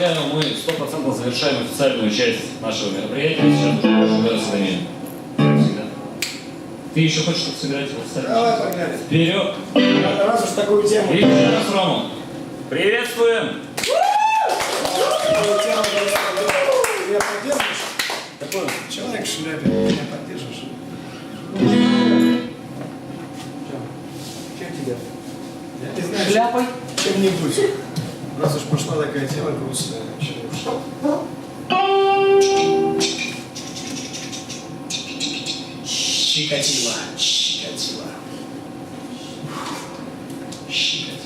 полагаю, мы 100% завершаем официальную часть нашего мероприятия. Сейчас уже с вами. как всегда. Ты еще хочешь что-то сыграть? Вот. Давай, погнали. Вперед! Раз уж такую тему... И еще раз Рому. Приветствуем! Меня поддержишь? Человек в шляпе, меня поддержишь? Чем тебя? Шляпой? чем-нибудь. У нас уж пошла такая тема грустная. Чего уж. Щекотила, щекотила. Щекотила.